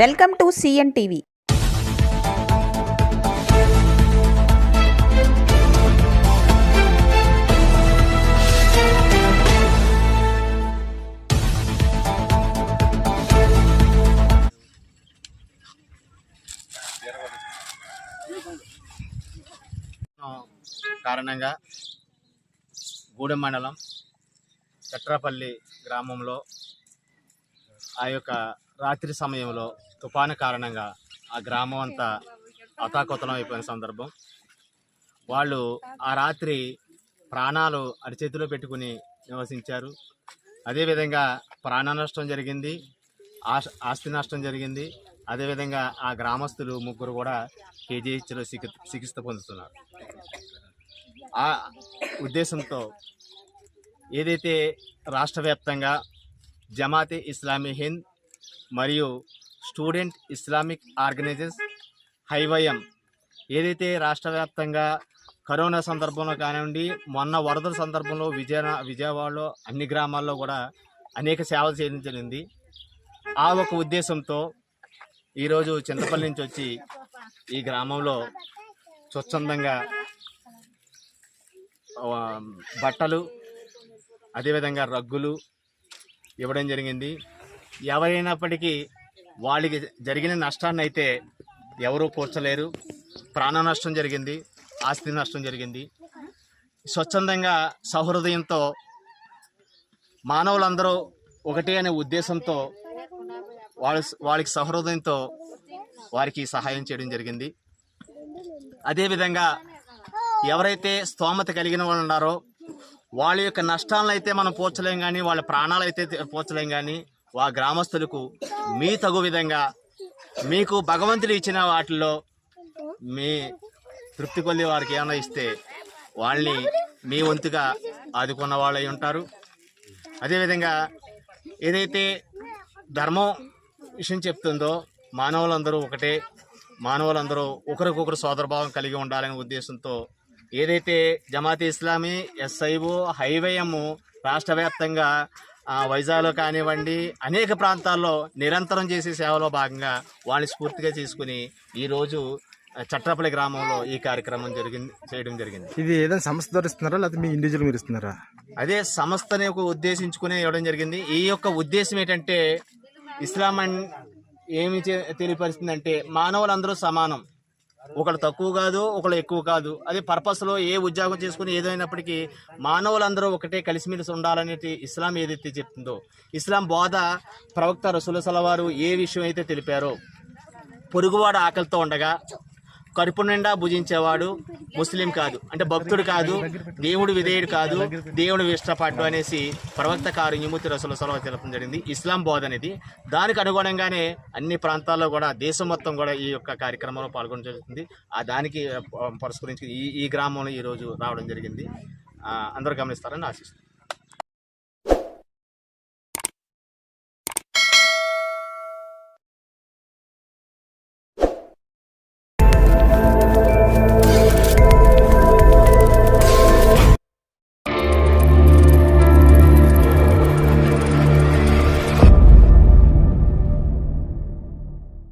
Welcome to CN TV. కారణంగా గూడెం మండలం చట్రపల్లి గ్రామంలో ఆ యొక్క రాత్రి సమయంలో తుఫాను కారణంగా ఆ గ్రామం అంతా అతాకుతలం అయిపోయిన సందర్భం. వాళ్ళు ఆ రాత్రి ప్రాణాలు అరిచేతిలో పెట్టుకుని నివసించారు. అదేవిధంగా ప్రాణ నష్టం జరిగింది ఆస్- ఆస్తి నష్టం జరిగింది. అదేవిధంగా ఆ గ్రామస్తులు ముగ్గురు కూడా కేజీహెచ్లో చికి చికిత్స పొందుతున్నారు. ఆ ఉద్దేశంతో ఏదైతే రాష్ట్ర వ్యాప్తంగా జమాతే ఇస్లామీ హింద్ మరియు స్టూడెంట్ ఇస్లామిక్ ఆర్గనైజర్స్ హైవయం ఏదైతే రాష్ట్ర వ్యాప్తంగా కరోనా సందర్భంలో కానివ్వండి మొన్న వరదల సందర్భంలో విజయ విజయవాడలో అన్ని గ్రామాల్లో కూడా అనేక సేవలు చేయడం జరిగింది. ఆ ఒక ఉద్దేశంతో ఈరోజు చింతపల్లి నుంచి వచ్చి ఈ గ్రామంలో స్వచ్ఛందంగా బట్టలు అదేవిధంగా రగ్గులు ఇవ్వడం జరిగింది. ఎవరైనప్పటికీ వాళ్ళకి జరిగిన నష్టాన్ని అయితే ఎవరూ పోర్చలేరు. ప్రాణ నష్టం జరిగింది ఆస్తి నష్టం జరిగింది. స్వచ్ఛందంగా సహృదయంతో మానవులందరూ ఒకటే అనే ఉద్దేశంతో వాళ్ళ వాళ్ళకి సహృదయంతో వారికి సహాయం చేయడం జరిగింది. అదేవిధంగా ఎవరైతే స్తోమత కలిగిన వాళ్ళు ఉన్నారో వాళ్ళ యొక్క నష్టాలను అయితే మనం పోర్చలేం కానీ వాళ్ళ ప్రాణాలు అయితే పోర్చలేం కానీ వా గ్రామస్తులకు మీ తగు విధంగా మీకు భగవంతుడు ఇచ్చిన వాటిల్లో మీ తృప్తి కొద్ది వారికి ఏమైనా ఇస్తే వాళ్ళని మీ వంతుగా ఆదుకున్న వాళ్ళై ఉంటారు. అదేవిధంగా ఏదైతే ధర్మం విషయం చెప్తుందో మానవులందరూ ఒకటే మానవులందరూ ఒకరికొకరు సోదరభావం కలిగి ఉండాలనే ఉద్దేశంతో ఏదైతే జమాత్ ఇస్లామీ ఎస్ఐఓ హైవేయము రాష్ట్ర వ్యాప్తంగా వైజాగ్లో కానివ్వండి అనేక ప్రాంతాల్లో నిరంతరం చేసే సేవలో భాగంగా వాళ్ళని స్ఫూర్తిగా తీసుకుని ఈరోజు ఆ, చట్రపల్లి గ్రామంలో ఈ కార్యక్రమం జరిగింది చేయడం జరిగింది. ఇది ఏదైనా సంస్థ ద్వారా ఇస్తున్నారా? లేకపోతే మీ ఇండివిజువల్ మీరు ఇస్తున్నారా? అదే సంస్థని ఒక ఉద్దేశించుకుని ఇవ్వడం జరిగింది. ఈ యొక్క ఉద్దేశం ఏంటంటే ఇస్లాం అన్ ఏమి చే- తెలియపరుస్తుందంటే మానవులందరూ సమానం. ఒకళ్ళు తక్కువ కాదు ఒకళ్ళు ఎక్కువ కాదు. అదే పర్పస్లో ఏ ఉద్యోగం చేసుకుని ఏదైనప్పటికీ మానవులందరూ ఒకటే కలిసిమెలిసి ఉండాలనేది ఇస్లాం ఏదైతే చెప్తుందో ఇస్లాం బోధ ప్రవక్త రసూల సలవారు ఏ విషయం అయితే తెలిపారో పొరుగువాడు ఆకలితో ఉండగా కడుపు నిండా భుజించేవాడు ముస్లిం కాదు. అంటే భక్తుడు కాదు దేవుడు విధేయుడు కాదు దేవుడు ఇష్టపడ్డు అనేసి ప్రవక్త కారు యుమతి రసుల సలవ తెలపడం జరిగింది. ఇస్లాం బోధ అనేది దానికి అనుగుణంగానే అన్ని ప్రాంతాల్లో కూడా దేశం మొత్తం కూడా ఈ యొక్క కార్యక్రమంలో పాల్గొనడం జరుగుతుంది. ఆ దానికి పురస్కరించి ఈ ఈ గ్రామంలో ఈరోజు రావడం జరిగింది. అందరూ గమనిస్తారని ఆశిస్తున్నాను